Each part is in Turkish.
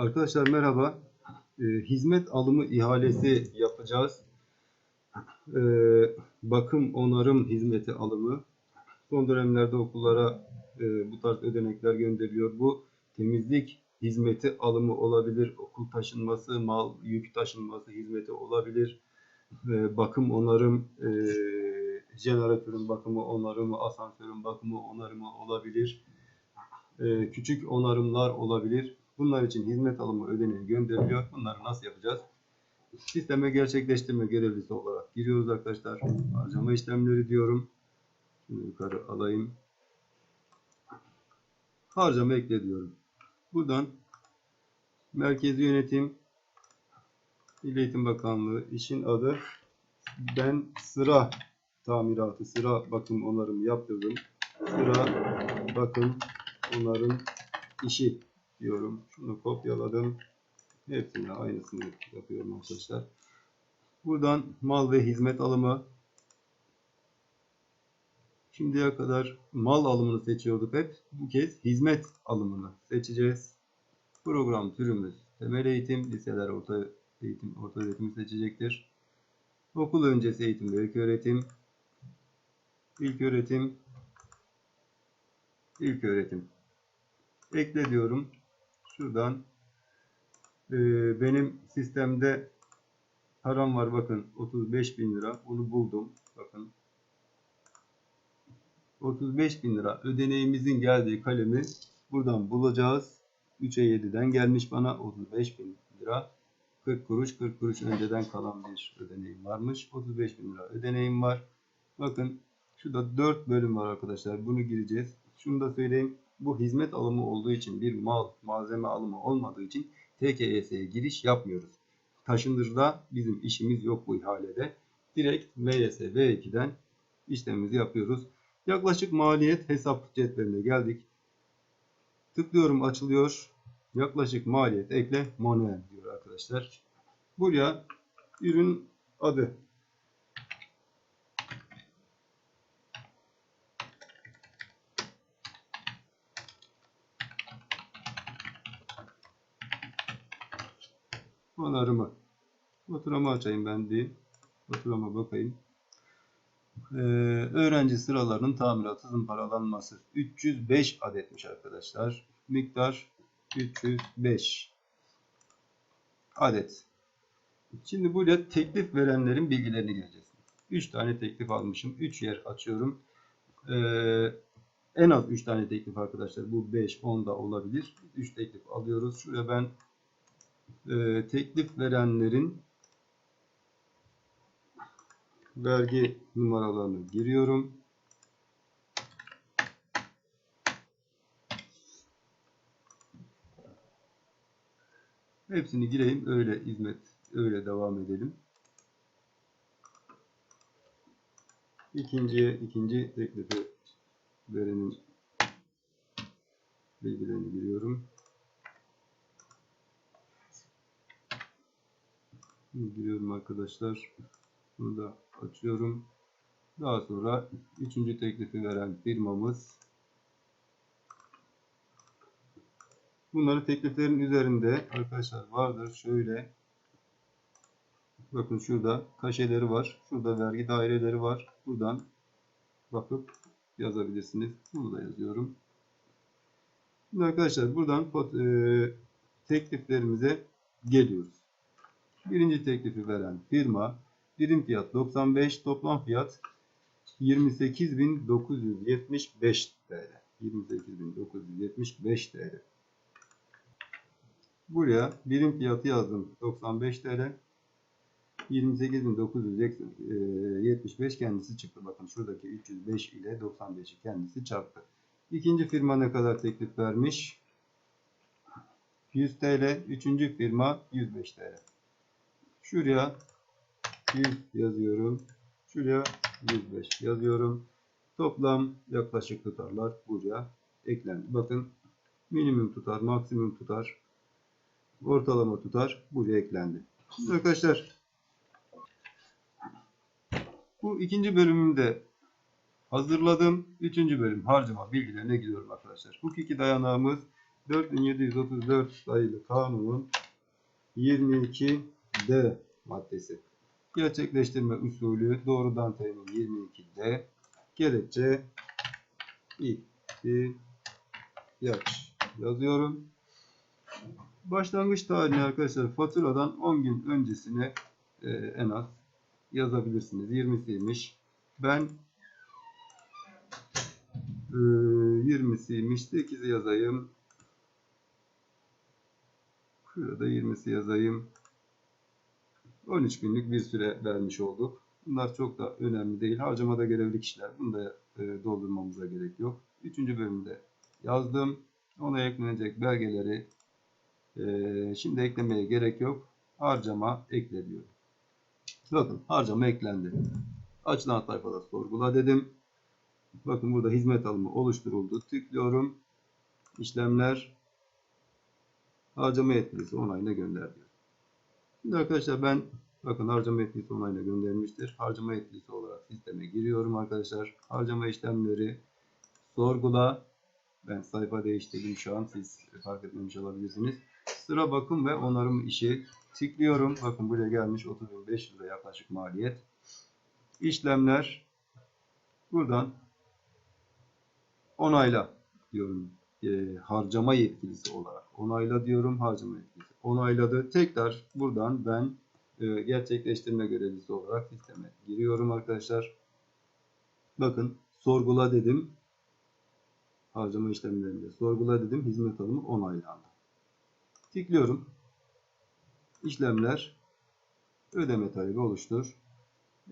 Arkadaşlar merhaba. Ee, hizmet alımı ihalesi yapacağız. Ee, bakım onarım hizmeti alımı. Son dönemlerde okullara e, bu tarz ödenekler gönderiliyor. Bu temizlik hizmeti alımı olabilir. Okul taşınması, mal yük taşınması hizmeti olabilir. Bakım onarım, e, jeneratörün bakımı onarımı, asansörün bakımı onarımı olabilir. Ee, küçük onarımlar olabilir. Bunlar için hizmet alımı ödeneği gönderiliyor. Bunları nasıl yapacağız? Sisteme gerçekleştirme görevlisi olarak giriyoruz arkadaşlar. Harcama işlemleri diyorum. Şunu yukarı alayım. Harcama ekle diyorum. Buradan Merkezi Yönetim Milli Eğitim Bakanlığı işin adı ben sıra tamiratı, sıra bakım onarım yaptırdım. Sıra bakım onarım işi diyorum. Şunu kopyaladım. Hepsine aynısını yapıyorum arkadaşlar. Buradan mal ve hizmet alımı. Şimdiye kadar mal alımını seçiyorduk hep. Bu kez hizmet alımını seçeceğiz. Program türümüz temel eğitim, liseler orta eğitim, orta öğretimi seçecektir. Okul öncesi eğitim ve ilk öğretim. İlk öğretim. İlk öğretim. Ekle diyorum. Şuradan e, benim sistemde param var bakın 35 bin lira. Bunu buldum. Bakın 35 bin lira ödeneğimizin geldiği kalemi buradan bulacağız. 3'e 7'den gelmiş bana 35 bin lira. 40 kuruş 40 kuruş önceden kalan bir ödeneğim varmış. 35 bin lira ödeneğim var. Bakın şurada 4 bölüm var arkadaşlar. Bunu gireceğiz. Şunu da söyleyeyim. Bu hizmet alımı olduğu için bir mal, malzeme alımı olmadığı için TKYS'ye giriş yapmıyoruz. Taşındırda bizim işimiz yok bu ihalede. Direkt MYS B2'den işlemimizi yapıyoruz. Yaklaşık maliyet hesap cetveline geldik. Tıklıyorum açılıyor. Yaklaşık maliyet ekle manuel diyor arkadaşlar. Buraya ürün adı onarımı. Faturamı açayım ben bir. Faturama bakayım. Ee, öğrenci sıralarının tamiratı zımparalanması. 305 adetmiş arkadaşlar. Miktar 305 adet. Şimdi burada teklif verenlerin bilgilerini gireceğiz. 3 tane teklif almışım. 3 yer açıyorum. Ee, en az 3 tane teklif arkadaşlar. Bu 5, 10 da olabilir. 3 teklif alıyoruz. Şuraya ben e, teklif verenlerin vergi numaralarını giriyorum. Hepsini gireyim. Öyle hizmet, öyle devam edelim. İkinciye, ikinci teklifi verenin bilgilerini giriyorum. Giriyorum arkadaşlar. Bunu da açıyorum. Daha sonra üçüncü teklifi veren firmamız. Bunları tekliflerin üzerinde arkadaşlar vardır. Şöyle bakın şurada kaşeleri var. Şurada vergi daireleri var. Buradan bakıp yazabilirsiniz. Bunu da yazıyorum. Şimdi arkadaşlar buradan e, tekliflerimize geliyoruz. Birinci teklifi veren firma birim fiyat 95 toplam fiyat 28.975 TL. 28.975 TL. Buraya birim fiyatı yazdım 95 TL. 28.975 kendisi çıktı. Bakın şuradaki 305 ile 95'i kendisi çarptı. İkinci firma ne kadar teklif vermiş? 100 TL. Üçüncü firma 105 TL. Şuraya 100 yazıyorum. Şuraya 105 yazıyorum. Toplam yaklaşık tutarlar buraya eklendi. Bakın minimum tutar, maksimum tutar, ortalama tutar buraya eklendi. Şimdi arkadaşlar bu ikinci bölümümde hazırladım. Üçüncü bölüm harcama bilgilerine gidiyorum arkadaşlar. Hukuki dayanağımız 4734 sayılı kanunun 22D maddesi. Gerçekleştirme usulü doğrudan temin 22D. Gerekçe ihtiyaç yazıyorum. Başlangıç tarihini arkadaşlar faturadan 10 gün öncesine e, en az yazabilirsiniz. 20'siymiş. Ben e, 20'siymiş. 8'i yazayım. Şurada 20'si yazayım. 13 günlük bir süre vermiş olduk. Bunlar çok da önemli değil. Harcamada görevli kişiler. Bunu da e, doldurmamıza gerek yok. Üçüncü bölümde yazdım. Ona eklenecek belgeleri e, şimdi eklemeye gerek yok. Harcama ekle diyorum. Bakın harcama eklendi. Açılan sayfada sorgula dedim. Bakın burada hizmet alımı oluşturuldu. Tıklıyorum. İşlemler harcama yetkilisi onayına gönder. Şimdi arkadaşlar ben bakın harcama yetkilisi onayına göndermiştir. Harcama yetkilisi olarak sisteme giriyorum arkadaşlar. Harcama işlemleri sorgula. Ben sayfa değiştirdim şu an siz fark etmemiş olabilirsiniz. Sıra bakım ve onarım işi tıklıyorum. Bakın buraya gelmiş 30.500 lira yaklaşık maliyet. İşlemler buradan onayla diyorum. E, harcama yetkilisi olarak onayla diyorum harcama yetkilisi. Onayladı. Tekrar buradan ben e, gerçekleştirme görevlisi olarak sisteme giriyorum arkadaşlar. Bakın sorgula dedim. Harcama işlemlerinde sorgula dedim. Hizmet alımı onaylandı. Tıklıyorum. İşlemler ödeme talebi oluştur.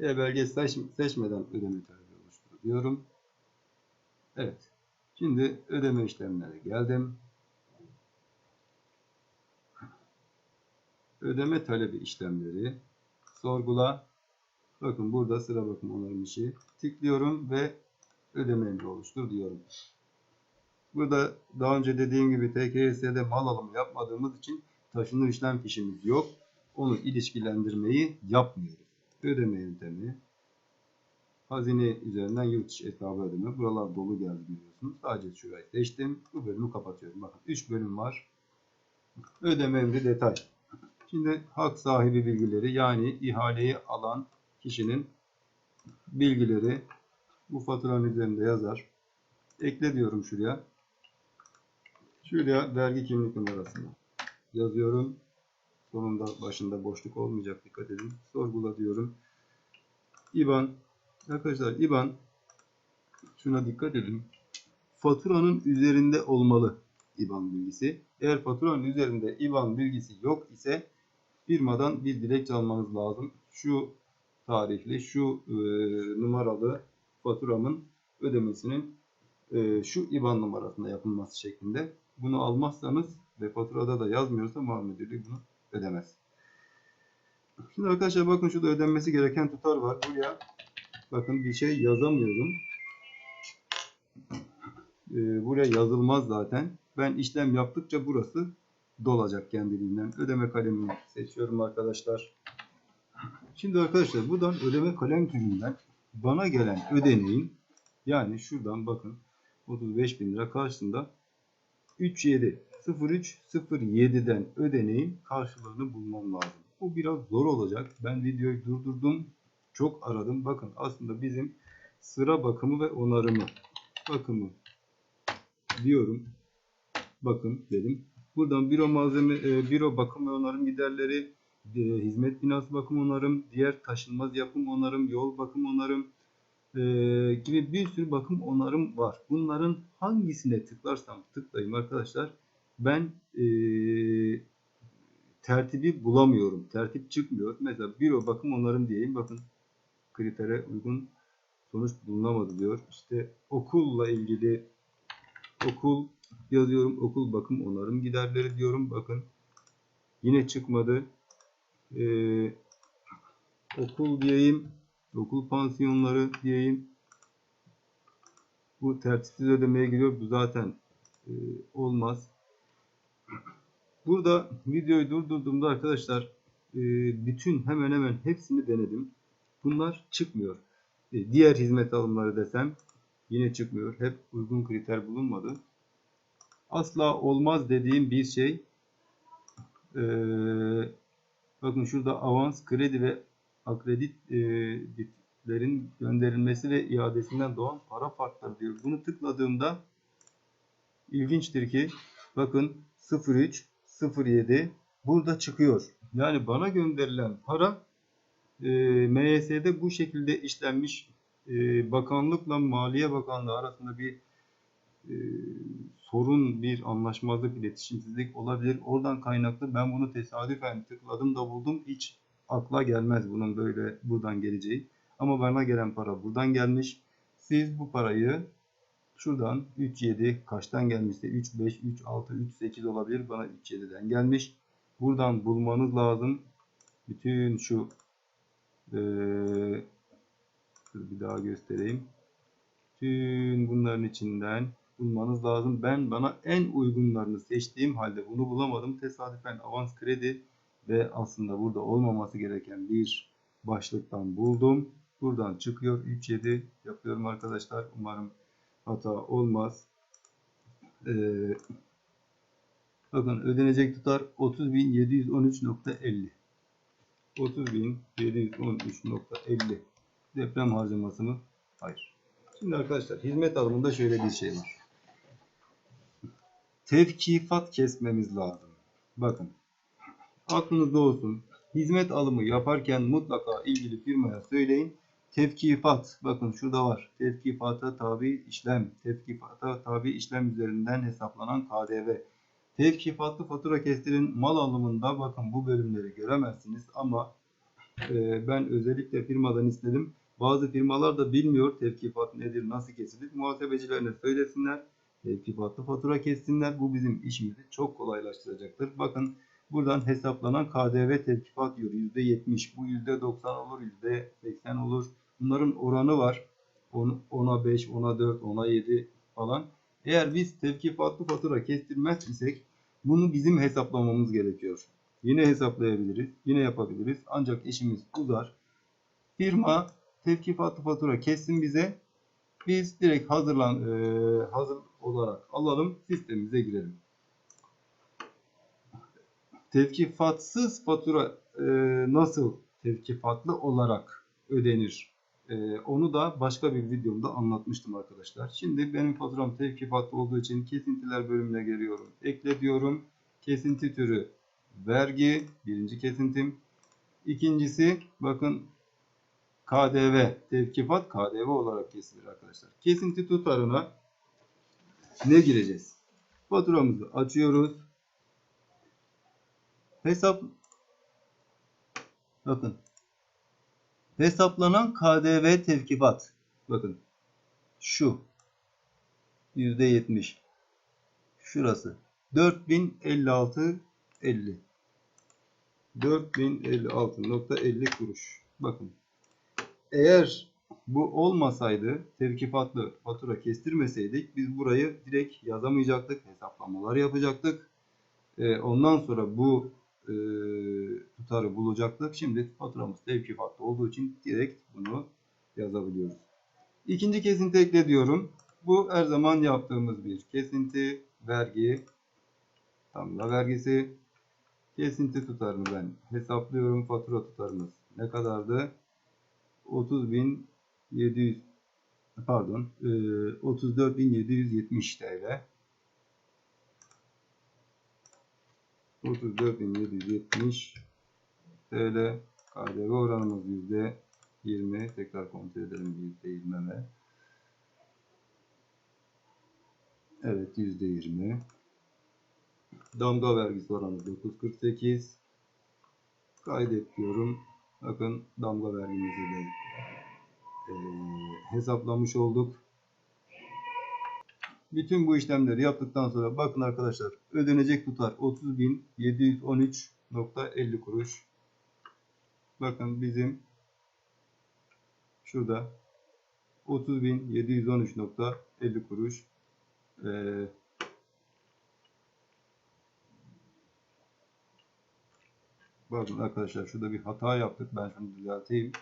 E-belge seç, seçmeden ödeme talebi oluştur diyorum. Evet. Şimdi ödeme işlemlere geldim. Ödeme talebi işlemleri sorgula. Bakın burada sıra bakım onarım işi. Tıklıyorum ve ödeme emri oluştur diyorum. Burada daha önce dediğim gibi TKS'de mal alımı yapmadığımız için taşınır işlem fişimiz yok. Onu ilişkilendirmeyi yapmıyoruz. Ödeme yöntemi. Hazine üzerinden yurt dışı hesabı ödeme. Buralar dolu geldi biliyorsunuz. Sadece şurayı seçtim. Bu bölümü kapatıyorum. Bakın 3 bölüm var. Ödeme emri detay. Şimdi hak sahibi bilgileri yani ihaleyi alan kişinin bilgileri bu faturanın üzerinde yazar. Ekle diyorum şuraya. Şuraya vergi kimlik numarasını yazıyorum. Sonunda başında boşluk olmayacak dikkat edin. Sorgula diyorum. IBAN arkadaşlar IBAN şuna dikkat edin. Faturanın üzerinde olmalı IBAN bilgisi. Eğer faturanın üzerinde IBAN bilgisi yok ise firmadan bir dilekçe almanız lazım. Şu tarihli, şu e, numaralı faturamın ödemesinin e, şu IBAN numarasında yapılması şeklinde. Bunu almazsanız ve faturada da yazmıyorsa mal müdürlüğü bunu ödemez. Şimdi arkadaşlar bakın şurada ödenmesi gereken tutar var. Buraya bakın bir şey yazamıyorum. E, buraya yazılmaz zaten. Ben işlem yaptıkça burası dolacak kendiliğinden. Ödeme kalemini seçiyorum arkadaşlar. Şimdi arkadaşlar buradan ödeme kalem türünden bana gelen ödeneğin yani şuradan bakın 35 bin lira karşısında 37 03 07'den ödeneğin karşılığını bulmam lazım. Bu biraz zor olacak. Ben videoyu durdurdum. Çok aradım. Bakın aslında bizim sıra bakımı ve onarımı bakımı diyorum. Bakın dedim. Buradan büro malzeme, e, büro bakım ve onarım giderleri, e, hizmet binası bakım onarım, diğer taşınmaz yapım onarım, yol bakım onarım e, gibi bir sürü bakım onarım var. Bunların hangisine tıklarsam tıklayayım arkadaşlar ben e, tertibi bulamıyorum. Tertip çıkmıyor. Mesela büro bakım onarım diyeyim. Bakın kritere uygun sonuç bulunamadı diyor. İşte okulla ilgili okul yazıyorum. Okul bakım onarım giderleri diyorum. Bakın yine çıkmadı. Ee, okul diyeyim. Okul pansiyonları diyeyim. Bu tertipsiz ödemeye giriyor. Bu zaten e, olmaz. Burada videoyu durdurduğumda arkadaşlar e, bütün hemen hemen hepsini denedim. Bunlar çıkmıyor. E, diğer hizmet alımları desem yine çıkmıyor. Hep uygun kriter bulunmadı. asla olmaz dediğim bir şey ee, bakın şurada avans, kredi ve akreditlerin gönderilmesi ve iadesinden doğan para farkları diyor. Bunu tıkladığımda ilginçtir ki bakın 03 07 burada çıkıyor. Yani bana gönderilen para e, MYS'de bu şekilde işlenmiş e, bakanlıkla Maliye Bakanlığı arasında bir e, sorun, bir anlaşmazlık, iletişimsizlik olabilir. Oradan kaynaklı ben bunu tesadüfen tıkladım da buldum. Hiç akla gelmez bunun böyle buradan geleceği. Ama bana gelen para buradan gelmiş. Siz bu parayı şuradan 3.7 kaçtan gelmişse 3.5, 3.6, 3.8 olabilir. Bana 3.7'den gelmiş. Buradan bulmanız lazım. Bütün şu Dur bir daha göstereyim. Tüm bunların içinden bulmanız lazım. Ben bana en uygunlarını seçtiğim halde bunu bulamadım. Tesadüfen avans kredi ve aslında burada olmaması gereken bir başlıktan buldum. Buradan çıkıyor 3.7 yapıyorum arkadaşlar. Umarım hata olmaz. Ee, bakın ödenecek tutar 30.713.50 30.713.50 Deprem harcaması mı? Hayır. Şimdi arkadaşlar hizmet alımında şöyle bir şey var. Tevkifat kesmemiz lazım. Bakın. Aklınızda olsun. Hizmet alımı yaparken mutlaka ilgili firmaya söyleyin. Tevkifat. Bakın şurada var. Tevkifata tabi işlem. Tevkifata tabi işlem üzerinden hesaplanan KDV. Tevkifatlı fatura kestirin mal alımında bakın bu bölümleri göremezsiniz ama e, ben özellikle firmadan istedim. Bazı firmalar da bilmiyor tevkifat nedir, nasıl kesilir. Muhasebecilerine söylesinler. Tevkifatlı fatura kessinler. Bu bizim işimizi çok kolaylaştıracaktır. Bakın buradan hesaplanan KDV tevkifat diyor. %70. Bu %90 olur, %80 olur. Bunların oranı var. 10'a 5, 10'a 4, 10'a 7 falan. Eğer biz tevkifatlı fatura kestirmez isek bunu bizim hesaplamamız gerekiyor. Yine hesaplayabiliriz, yine yapabiliriz. Ancak işimiz uzar. Firma tevkifatlı fatura kessin bize. Biz direkt hazırlan e, hazır olarak alalım, sistemimize girelim. Tevkifatsız fatura e, nasıl tevkifatlı olarak ödenir? E, onu da başka bir videomda anlatmıştım arkadaşlar. Şimdi benim faturam tevkifatlı olduğu için kesintiler bölümüne geliyorum. Ekle diyorum. Kesinti türü vergi. Birinci kesintim. İkincisi bakın KDV, tevkifat KDV olarak kesilir arkadaşlar. Kesinti tutarına ne gireceğiz? Faturamızı açıyoruz. Hesap bakın hesaplanan KDV tevkifat bakın şu %70 şurası 4056 50 4056.50 kuruş bakın eğer bu olmasaydı tevkifatlı fatura kestirmeseydik biz burayı direkt yazamayacaktık. Hesaplamalar yapacaktık. Ee, ondan sonra bu tutarı bulacaktık. Şimdi faturamız tevkifatlı olduğu için direkt bunu yazabiliyoruz. İkinci kesinti ekle diyorum. Bu her zaman yaptığımız bir kesinti, vergi, damla vergisi. Kesinti tutarını ben hesaplıyorum. Fatura tutarımız ne kadardı? 30.700 pardon 34.770 TL 34.770 TL KDV oranımız %20 tekrar kontrol edelim %20 mi? Evet %20 damga vergisi oranı 9.48 kaydet diyorum Bakın damga vergimizi de e, hesaplamış olduk. Bütün bu işlemleri yaptıktan sonra bakın arkadaşlar ödenecek tutar 30.713.50 kuruş. Bakın bizim şurada 30.713.50 kuruş. Ee, Bakın arkadaşlar şurada bir hata yaptık. Ben şunu düzelteyim.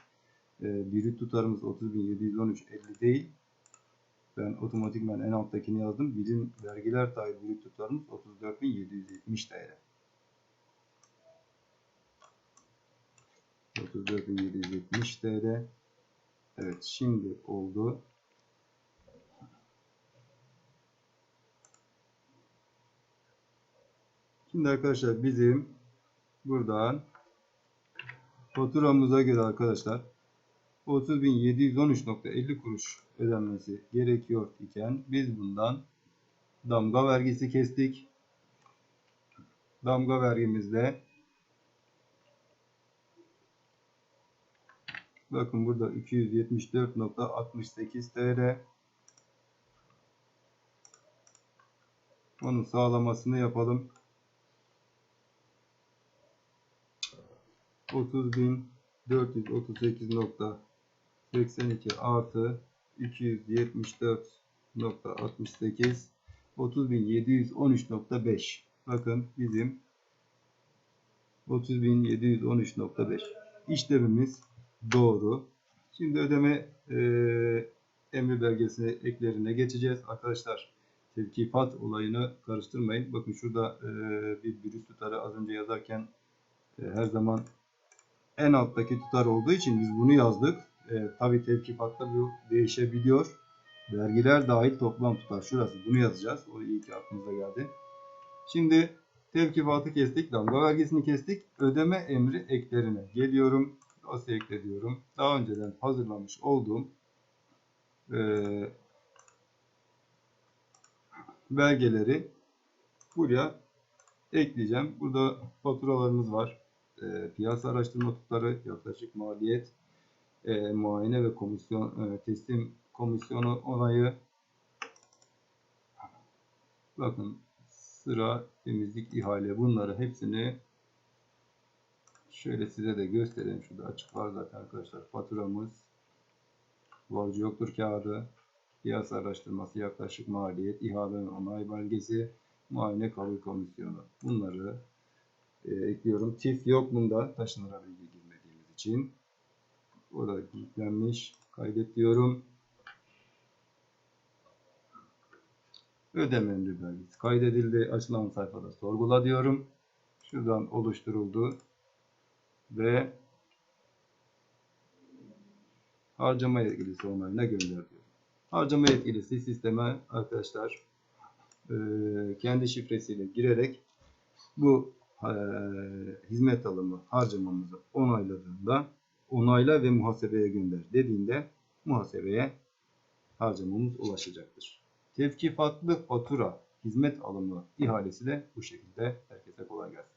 E, brüt tutarımız 30.713.50 değil. Ben otomatikman en alttakini yazdım. Bizim vergiler dahil brüt tutarımız 34.770 TL. 34.770 TL. Evet şimdi oldu. Şimdi arkadaşlar bizim buradan faturamıza göre arkadaşlar 30.713.50 kuruş ödenmesi gerekiyor iken biz bundan damga vergisi kestik. Damga vergimizde bakın burada 274.68 TL onun sağlamasını yapalım. 30.438.82 artı 274.68 30.713.5 bakın bizim 30.713.5 işlemimiz doğru. Şimdi ödeme e, emri belgesi eklerine geçeceğiz. Arkadaşlar tevkifat olayını karıştırmayın. Bakın şurada e, bir virüs tutarı az önce yazarken e, her zaman en alttaki tutar olduğu için biz bunu yazdık. E, Tabi tevkifatta bu değişebiliyor. Vergiler dahil toplam tutar. Şurası bunu yazacağız. O iyi ki aklımıza geldi. Şimdi tevkifatı kestik. Damga vergisini kestik. Ödeme emri eklerine geliyorum. Ekle diyorum. Daha önceden hazırlamış olduğum e, belgeleri buraya ekleyeceğim. Burada faturalarımız var. E, piyasa araştırma tutarı, yaklaşık maliyet, e, muayene ve komisyon e, teslim komisyonu onayı. Bakın sıra, temizlik, ihale bunları hepsini şöyle size de göstereyim. Şurada açık var zaten arkadaşlar. Faturamız, borcu yoktur kağıdı, piyasa araştırması, yaklaşık maliyet, ihale ve onay belgesi, muayene kabul komisyonu. Bunları e, ekliyorum. TIF yok bunda taşınıra bilgi girmediğimiz için. Burada yüklenmiş. Kaydet diyorum. Ödeme belgesi kaydedildi. Açılan sayfada sorgula diyorum. Şuradan oluşturuldu. Ve harcama yetkilisi onayına gönder diyorum. Harcama yetkilisi sisteme arkadaşlar e, kendi şifresiyle girerek bu e, hizmet alımı harcamamızı onayladığında onayla ve muhasebeye gönder dediğinde muhasebeye harcamamız ulaşacaktır. Tevkifatlı fatura hizmet alımı ihalesi de bu şekilde. Herkese kolay gelsin.